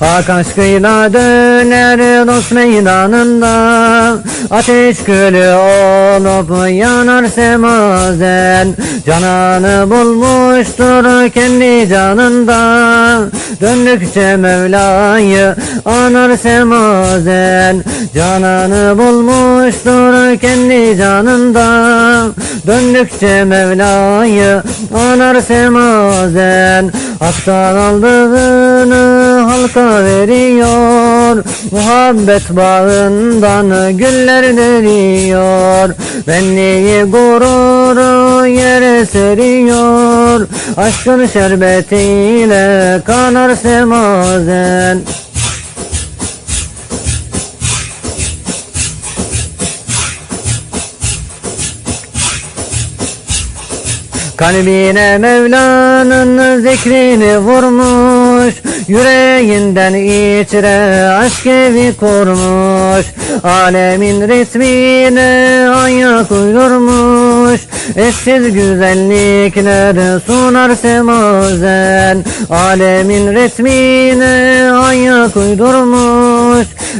Ak aşkıyla döner dost meydanında Ateş külü olup yanar semazen. Cananı bulmuştur kendi canında Döndükçe Mevla'yı anar semazen Cananı bulmuştur kendi canında Döndükçe Mevla'yı anar semazen. Hak'tan aldığını halka veriyor Muhabbet bağından güller deriyor Benliği gururu yere seriyor Aşkın şerbetiyle kanar semazen Kalbine Mevla'nın zikrini vurmuş Yüreğinden içre aşk evi kurmuş. Alemin resmine ayak uydurmuş Eşsiz güzellikler sunar semazen. Alemin resmine ayak uydurmuş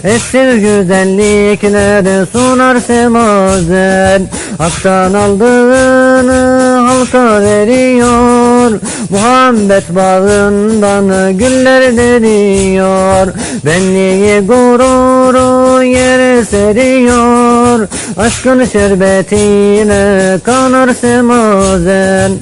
Eşsiz güzellikler sunar semazen Hak'tan aldığını halka veriyor Muhabbet bağından güller deriyor. Benliği gururu yere seriyor Aşkın şerbetiyle kanar semazen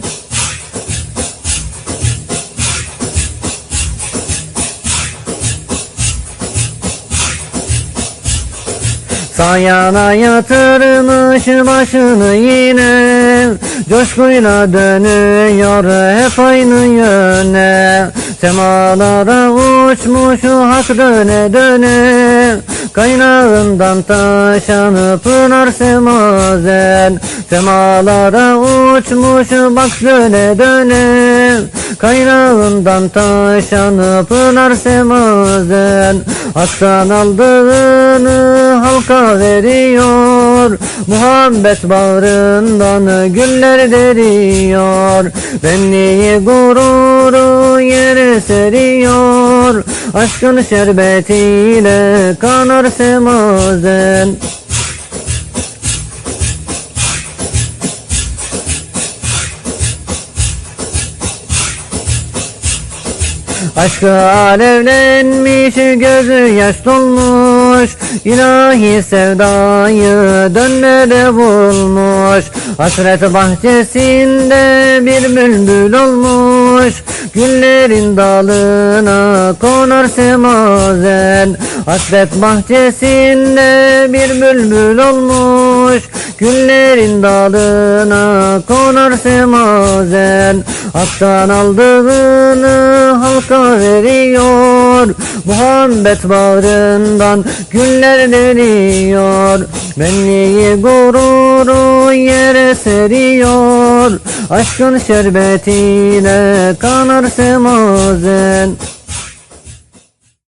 Sayana yatırmış başını yine. Coşkuyla dönüyor hep aynı yöne. Semalara uçmuş hak döne döne. Kaynağından taşan pınar semazen. Semalara uçmuş bak döne döne Kaynağından taşan pınar semazen. Hak'tan aldığını halka veriyor. Muhabbet bağrından güller deriyor. Benliği gururu yere seriyor. Aşkın şerbetiyle kanar semazen Aşkı alevlenmiş gözü yaş dolmuş. İlahi sevdayı dönmede bulmuş Hasret bahçesinde bir bülbül olmuş. Güllerin dalına konar semazen. Hasret bahçesinde bir bülbül olmuş Güllerin dalına konar semazen. Hak'tan aldığını halka veriyor. Muhabbet bağrından güller deriyor Benliği gururu yere seriyor. Aşkın şerbetiyle kanar semazen